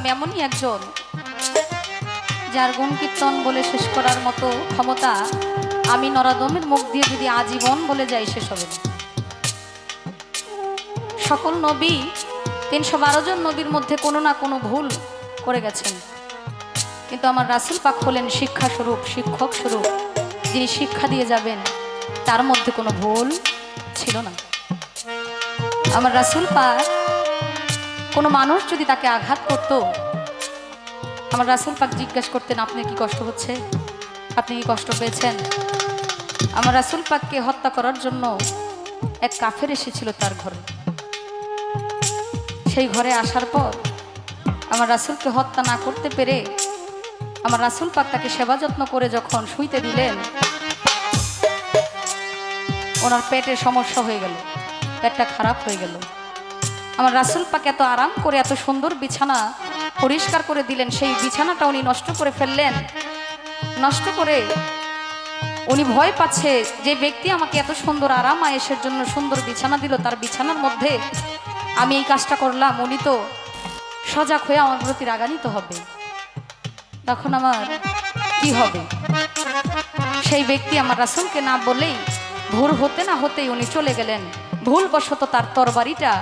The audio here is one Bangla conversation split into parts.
আলহিহাসাল্লাম এমনই একজন যার গুণ কীর্তন বলে শেষ করার মতো ক্ষমতা আমি নরাদমের মুখ দিয়ে যদি আজীবন বলে যাই, শেষ হবে না। সকল নবী তিনশো বারো জন নবীর মধ্যে কোনো না কোনো ভুল করে গেছেন। কিন্তু আমার রাসুল পাক হলেন শিক্ষা স্বরূপ শিক্ষক স্বরূপ। যিনি শিক্ষা দিয়ে যাবেন, তার মধ্যে কোনো ভুল ছিল না। আমার রাসুল পাক কোনো মানুষ যদি তাকে আঘাত করতো, আমার রাসুল পাক জিজ্ঞাসা করতেন আপনার কি কষ্ট হচ্ছে? আপনি কি কষ্ট পেয়েছেন? আমার রাসুল পাককে হত্যা করার জন্য এক কাফের এসেছিল তার ঘরে। সেই ঘরে আসার পর আমার রাসুলকে হত্যা না করতে পেরে আমার রাসুল পাক তাকে সেবা যত্ন করে যখন শুইতে দিলেন, ওনার পেটে সমস্যা হয়ে গেল, পেটটা খারাপ হয়ে গেল। আমার রাসুল পাক এত আরাম করে, এত সুন্দর বিছানা পরিষ্কার করে দিলেন, সেই বিছানাটা উনি নষ্ট করে ফেললেন। নষ্ট করে উনি ভয় পাচ্ছে যে ব্যক্তি আমাকে এত সুন্দর আরাম, আয়েসের জন্য সুন্দর বিছানা দিল, তার বিছানার মধ্যে আমি এই কাজটা করলাম, উনি তো সজাগ হয়ে আমার প্রতি রাগান্বিত হবে। তখন আমার কি হবে? সেই ব্যক্তি আমার রাসুলকে না বলেই, ভোর হতে না হতেই উনি চলে গেলেন। ভুলবশত তার তরবারিটা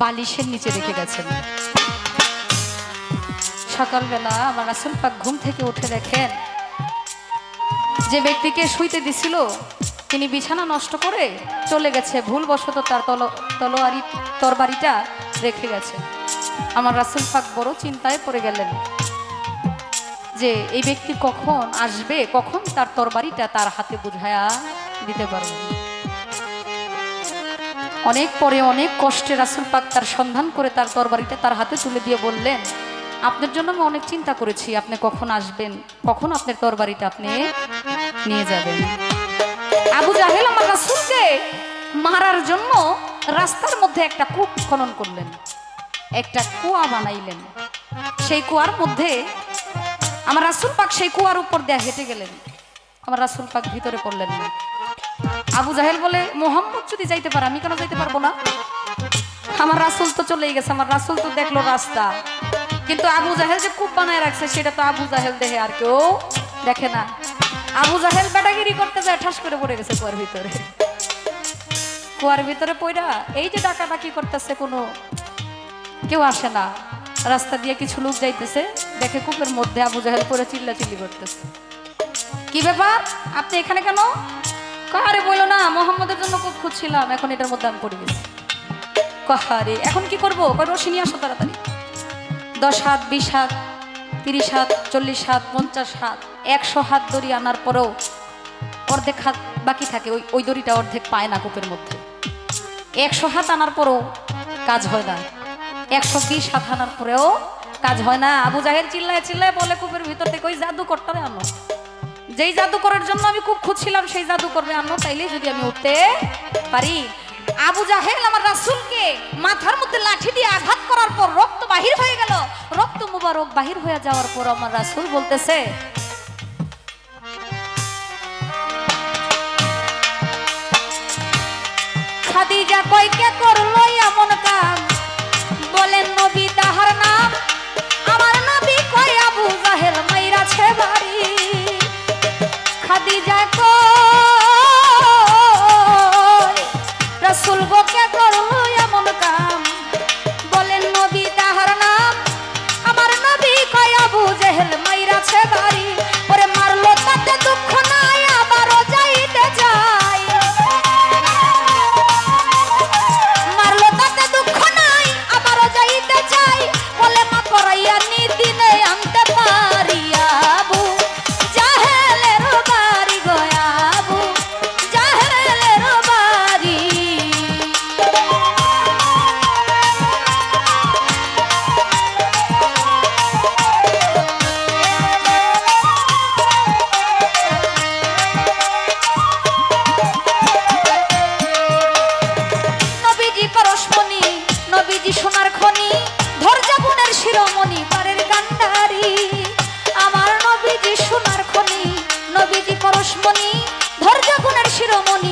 বালিশের নিচে রেখে গেছেন। সকালবেলা আমার রাসুল পাক ঘুম থেকে উঠে দেখেন, যে ব্যক্তিকে শুইতে দিছিল, তিনি বিছানা নষ্ট করে চলে গেছে, ভুলবশত তার তল, তলোয়ারি, তরবারিটা রেখে গেছে। আমার রাসুল পাক বড় চিন্তায় পড়ে গেলেন, যে এই ব্যক্তি কখন আসবে, কখন তার তরবারিটা তার হাতে বুঝায়া দিতে পারবে। অনেক পরে অনেক কষ্টে রাসুল পাক তার সন্ধান করে তার তরবারিটা তার হাতে তুলে দিয়ে বললেন, আপনার জন্য আমি অনেক চিন্তা করেছি, আপনি কখন আসবেন? কখন আপনার তরবারিটা আপনি নিয়ে যাবেন? আবু জাহেল আমার রাসুলকে মারার জন্য রাস্তার মধ্যে একটা কূপ খনন করলেন, একটা কুয়া বানাইলেন। সেই কুয়ার মধ্যে আমার রাসুল পাক সেই কুয়ার উপর দিয়ে হেঁটে গেলেন। আমার রাসুল পাক ভিতরে পড়লেন না। আবু জাহেল বলে, মোহাম্মদ যদি যাইতে পারে, আমি কেন যাইতে পারব না? আমার রাসুল তো চলেই গেছে, আমার রাসুল তো দেখল রাস্তা। কিন্তু আবু জাহেল যে কূপ বানায় রাখছে, সেটা তো আবু জাহেল দেখে আর কেউ দেখে না। আবু জাহেল বেটাগিরি করতে যায়, ঠাস করে পড়ে গেছে কুয়ার ভিতরে। কুয়ার ভিতরে পড়া এই যে ডাকাডাকি করতেছে কোনো, কেউ আসে না। রাস্তা দিয়ে কিছু লোক যাইতেছে, দেখে কূপের মধ্যে আবু জাহেল পরে চিল্লা চিল্লি করতেছে। কি ব্যাপার? আপনি এখানে কেন? কাহারে বলো না, মোহাম্মদের জন্য কূপ খুঁজছিলাম, এখন এটার মধ্যে আমি পড়ে গেছি। কাহারে, এখন কি করব? কয় রশি নিয়ে আসো তাড়াতাড়ি। দশ হাত, বিশ হাত, তিরিশ হাত, চল্লিশ হাত, পঞ্চাশ হাত, একশো হাত দড়ি আনার পরেও অর্ধেক হাত বাকি থাকে, ওই ওই দড়িটা অর্ধেক পায় না কূপের মধ্যে। একশো হাত আনার পরেও কাজ হয় না। একশো বিশ হাত আনার পরেও কাজ হয় না। আবু জাহের চিল্লায় চিল্লায় বলে, কূপের ভিতর থেকে ওই জাদু করতে হবে আনো। যেই জাদু করার জন্য আমি খুব খুঁজছিলাম, সেই জাদু করবে আনো তাইলে যদি আমি উঠতে পারি। আবু জাহেল আমার রাসুলকে মাথার মধ্যে লাঠি দিয়ে আঘাত করার পর রক্ত বাহির হয়ে গেল। রক্ত মুবারক বাহির হয়ে যাওয়ার পর আমার রাসুল বলতেছে, খাদিজা কই কে করল এমন কাম? বলেন, নবী খনি ধৈর্য শিরোমণি পারের কান্ডারি আমার নবীজি সোনার খনি নবীজি পরশমণি শিরোমণি।